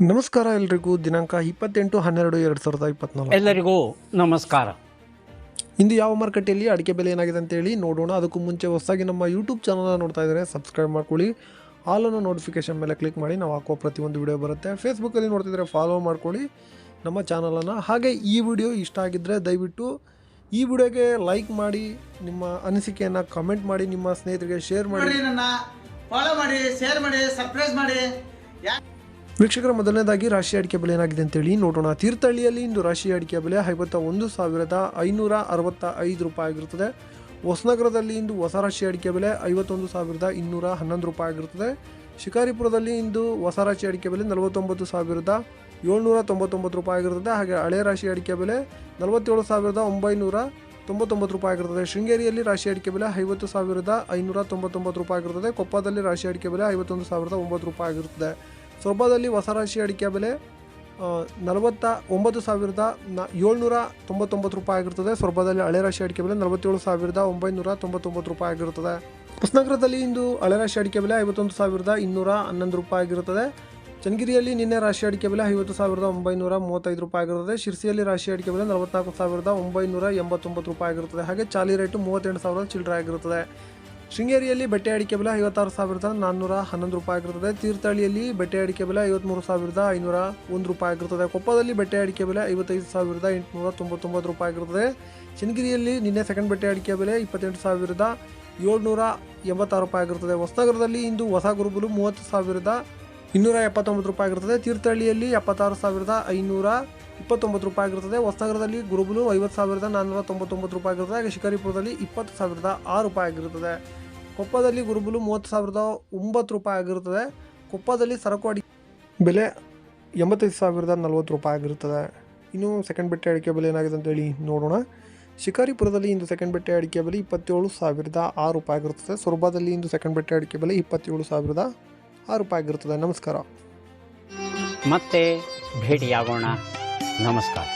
ನಮಸ್ಕಾರ ಎಲ್ರಿಗೂ. ದಿನಾಂಕ ಇಪ್ಪತ್ತೆಂಟು ಹನ್ನೆರಡು ಎರಡು ಸಾವಿರದ ಇಪ್ಪತ್ನಾಲ್ಕು. ಎಲ್ಲರಿಗೂ ನಮಸ್ಕಾರ. ಇಂದು ಯಾವ ಮಾರುಕಟ್ಟೆಯಲ್ಲಿ ಅಡಿಕೆ ಬೆಲೆ ಏನಾಗಿದೆ ಅಂತೇಳಿ ನೋಡೋಣ. ಅದಕ್ಕೂ ಮುಂಚೆ ಹೊಸದಾಗಿ ನಮ್ಮ ಯೂಟ್ಯೂಬ್ ಚಾನಲ್ನ ನೋಡ್ತಾ ಇದ್ದಾರೆ ಸಬ್ಸ್ಕ್ರೈಬ್ ಮಾಡ್ಕೊಳ್ಳಿ. ಆಲನ್ನು ನೋಟಿಫಿಕೇಶನ್ ಮೇಲೆ ಕ್ಲಿಕ್ ಮಾಡಿ. ನಾವು ಹಾಕುವ ಪ್ರತಿಯೊಂದು ವಿಡಿಯೋ ಬರುತ್ತೆ. ಫೇಸ್ಬುಕ್ಕಲ್ಲಿ ನೋಡ್ತಿದ್ರೆ ಫಾಲೋ ಮಾಡ್ಕೊಳ್ಳಿ. ನಮ್ಮ ಚಾನಲನ್ನು ಹಾಗೆ ಈ ವಿಡಿಯೋ ಇಷ್ಟ ಆಗಿದ್ದರೆ ದಯವಿಟ್ಟು ಈ ವಿಡಿಯೋಗೆ ಲೈಕ್ ಮಾಡಿ. ನಿಮ್ಮ ಅನಿಸಿಕೆಯನ್ನು ಕಮೆಂಟ್ ಮಾಡಿ. ನಿಮ್ಮ ಸ್ನೇಹಿತರಿಗೆ ಶೇರ್ ಮಾಡಿ. ಮಾಡಿ ಫಾಲೋ ಮಾಡಿ ಶೇರ್ ಮಾಡಿ ಸರ್ಪ್ರೈಸ್ ಮಾಡಿ. ಯಾ- ವೀಕ್ಷಕರ ಮೊದಲನೇದಾಗಿ ರಾಶಿ ಅಡಿಕೆ ಬೆಲೆ ಏನಾಗಿದೆ ಅಂತೇಳಿ ನೋಡೋಣ. ತೀರ್ಥಹಳ್ಳಿಯಲ್ಲಿ ಇಂದು ರಾಶಿ ಅಡಿಕೆ ಬೆಲೆ ಐವತ್ತ ಒಂದು ಸಾವಿರದ ಐನೂರ ಅರವತ್ತ ಐದು ರೂಪಾಯಿ ಆಗಿರುತ್ತದೆ. ಹೊಸನಗರದಲ್ಲಿ ಇಂದು ಹೊಸ ರಾಶಿ ಅಡಿಕೆ ಬೆಲೆ ಐವತ್ತೊಂದು ಸಾವಿರದ ಇನ್ನೂರ ಹನ್ನೊಂದು ರೂಪಾಯಿ ಆಗಿರುತ್ತದೆ. ಶಿಕಾರಿಪುರದಲ್ಲಿ ಇಂದು ಹೊಸ ರಾಶಿ ಅಡಿಕೆ ಬೆಲೆ ನಲವತ್ತೊಂಬತ್ತು ಸಾವಿರದ ಏಳ್ನೂರ ತೊಂಬತ್ತೊಂಬತ್ತು ರೂಪಾಯಿ ಆಗಿರುತ್ತದೆ. ಹಾಗೆ ಹಳೆ ರಾಶಿ ಅಡಿಕೆ ಬೆಲೆ ನಲವತ್ತೇಳು ಸಾವಿರದ ಒಂಬೈನೂರ ತೊಂಬತ್ತೊಂಬತ್ತು ರೂಪಾಯಿ ಆಗಿರುತ್ತದೆ. ಶೃಂಗೇರಿಯಲ್ಲಿ ರಾಶಿ ಅಡಿಕೆ ಬೆಲೆ ಐವತ್ತು ಸಾವಿರದ ಐನೂರ ತೊಂಬತ್ತೊಂಬತ್ತು ರೂಪಾಯಿ ಆಗಿರುತ್ತದೆ. ಕೊಪ್ಪದಲ್ಲಿ ರಾಶಿ ಅಡಿಕೆ ಬೆಲೆ ಐವತ್ತೊಂದು ಸಾವಿರದ ಒಂಬತ್ತು ರೂಪಾಯಿ ಆಗಿರುತ್ತದೆ. ಸೊರಬದಲ್ಲಿ ಹೊಸ ರಾಶಿ ಅಡಿಕೆ ಬೆಲೆ ನಲವತ್ತ ಒಂಬತ್ತು ಸಾವಿರದ ನ, ಏಳ್ನೂರ ತೊಂಬತ್ತೊಂಬತ್ತು ರೂಪಾಯಿ ಆಗಿರುತ್ತದೆ ಸೊರಬದಲ್ಲಿ ಹಳೆ ರಾಶಿ ಅಡಿಕೆ ಬೆಲೆ ನಲವತ್ತೇಳು ಸಾವಿರದ ಒಂಬೈನೂರ ತೊಂಬತ್ತೊಂಬತ್ತು ರೂಪಾಯಿ ಆಗಿರುತ್ತದೆ ಹೊಸನಗರದಲ್ಲಿ ಇಂದು ಹಳೆ ರಾಶಿ ಅಡಿಕೆ ಬೆಲೆ ಐವತ್ತೊಂದು ಸಾವಿರದ ಇನ್ನೂರ ಹನ್ನೊಂದು ರೂಪಾಯಿ ಆಗಿರುತ್ತದೆ ಚನ್ನಗಿರಿಯಲ್ಲಿ ನಿನ್ನೆ ರಾಶಿ ಅಡಿಕೆ ಬೆಲೆ ಐವತ್ತು ಸಾವಿರದ ಒಂಬೈನೂರ ಮೂವತ್ತೈದು ರೂಪಾಯಿ ಆಗಿರುತ್ತದೆ ಶಿರ್ಸಿಯಲ್ಲಿ ರಾಶಿ ಅಡಿಕೆ ಬೆಲೆ ನಲವತ್ನಾಲ್ಕು ಸಾವಿರದ ಒಂಬೈನೂರ ಎಂಬತ್ತೊಂಬತ್ತು ರೂಪಾಯಿ ಆಗಿರುತ್ತದೆ ಹಾಗೆ ಚಾಲಿ ರೇಟು ಮೂವತ್ತೆಂಟು ಸಾವಿರದ ಚಿಲ್ಲರೆ ಆಗಿರುತ್ತದೆ ಶೃಂಗೇರಿಯಲ್ಲಿ ಬಟ್ಟೆ ಅಡಿಕೆ ಬೆಲೆ ಐವತ್ತಾರು ಸಾವಿರದ ನಾನ್ನೂರ ಹನ್ನೊಂದು ರೂಪಾಯಿ ಆಗಿರುತ್ತದೆ ತೀರ್ಥಹಳ್ಳಿಯಲ್ಲಿ ಬಟ್ಟೆ ಅಡಿಕೆ ಬೆಲೆ ಐವತ್ತ್ಮೂರು ಸಾವಿರದ ಐನೂರ ಒಂದು ರೂಪಾಯಿ ಆಗಿರುತ್ತದೆ ಕೊಪ್ಪದಲ್ಲಿ ಬಟ್ಟೆ ಅಡಿಕೆ ಬೆಲೆ ಐವತ್ತೈದು ಸಾವಿರದ ಎಂಟುನೂರ ತೊಂಬತ್ತೊಂಬತ್ತು ರೂಪಾಯಿ ಆಗಿರುತ್ತದೆ ಚನ್ನಗಿರಿಯಲ್ಲಿ ನಿನ್ನೆ ಸೆಕೆಂಡ್ ಬಟ್ಟೆ ಅಡಿಕೆ ಬೆಲೆ ಇಪ್ಪತ್ತೆಂಟು ಸಾವಿರದ ಏಳ್ನೂರ ಎಂಬತ್ತಾರು ರೂಪಾಯಿ ಆಗಿರುತ್ತದೆ ಹೊಸನಗರದಲ್ಲಿ ಇಂದು ಹೊಸ ಗುರುಬುಲು ಮೂವತ್ತು ಸಾವಿರದ ಇನ್ನೂರ ಎಪ್ಪತ್ತೊಂಬತ್ತು ರೂಪಾಯಿ ಆಗಿರುತ್ತದೆ ತೀರ್ಥಹಳ್ಳಿಯಲ್ಲಿ ಎಪ್ಪತ್ತಾರು ಸಾವಿರದ ಐನೂರ ಇಪ್ಪತ್ತೊಂಬತ್ತು ರೂಪಾಯಿ ಆಗಿರುತ್ತದೆ ಹೊಸನಗರದಲ್ಲಿ ಗುರುಬುಲು ಐವತ್ತು ಸಾವಿರದ ನಾನ್ನೂರ ತೊಂಬತ್ತೊಂಬತ್ತು ರೂಪಾಯಿ ಆಗಿರುತ್ತದೆ ಹಾಗೆ ಶಿಕಾರಿಪುರದಲ್ಲಿ ಇಪ್ಪತ್ತು ಸಾವಿರದ ಆರು ರೂಪಾಯಿ ಆಗಿರುತ್ತದೆ ಕೊಪ್ಪದಲ್ಲಿ ಗುರುಬುಲು ಮೂವತ್ತು ಸಾವಿರದ ಒಂಬತ್ತು ರೂಪಾಯಿ ಆಗಿರುತ್ತದೆ ಕೊಪ್ಪದಲ್ಲಿ ಸರಕು ಅಡಿಕೆ ಬೆಲೆ ಎಂಬತ್ತೈದು ಸಾವಿರದ ನಲ್ವತ್ತು ರೂಪಾಯಿ ಆಗಿರುತ್ತದೆ ಇನ್ನು ಸೆಕೆಂಡ್ ಬೆಟ್ಟೆ ಅಡಿಕೆ ಬೆಲೆ ಏನಾಗಿದೆ ಅಂತೇಳಿ ನೋಡೋಣ. ಶಿಕಾರಿಪುರದಲ್ಲಿ ಇಂದು ಸೆಕೆಂಡ್ ಬೆಟ್ಟೆ ಅಡಿಕೆ ಬೆಲೆ ಇಪ್ಪತ್ತೇಳು ಸಾವಿರದ ಆರು ರೂಪಾಯಿ ಆಗಿರುತ್ತದೆ ಸೊರಬದಲ್ಲಿ ಇಂದು ಸೆಕೆಂಡ್ ಬೆಟ್ಟೆ ಅಡಿಕೆ ಬೆಲೆ ಇಪ್ಪತ್ತೇಳು ಸಾವಿರದ ಆರು ರೂಪಾಯಿ ಆಗಿರುತ್ತದೆ ನಮಸ್ಕಾರ. ಮತ್ತೆ ಭೇಟಿಯಾಗೋಣ. ನಮಸ್ಕಾರ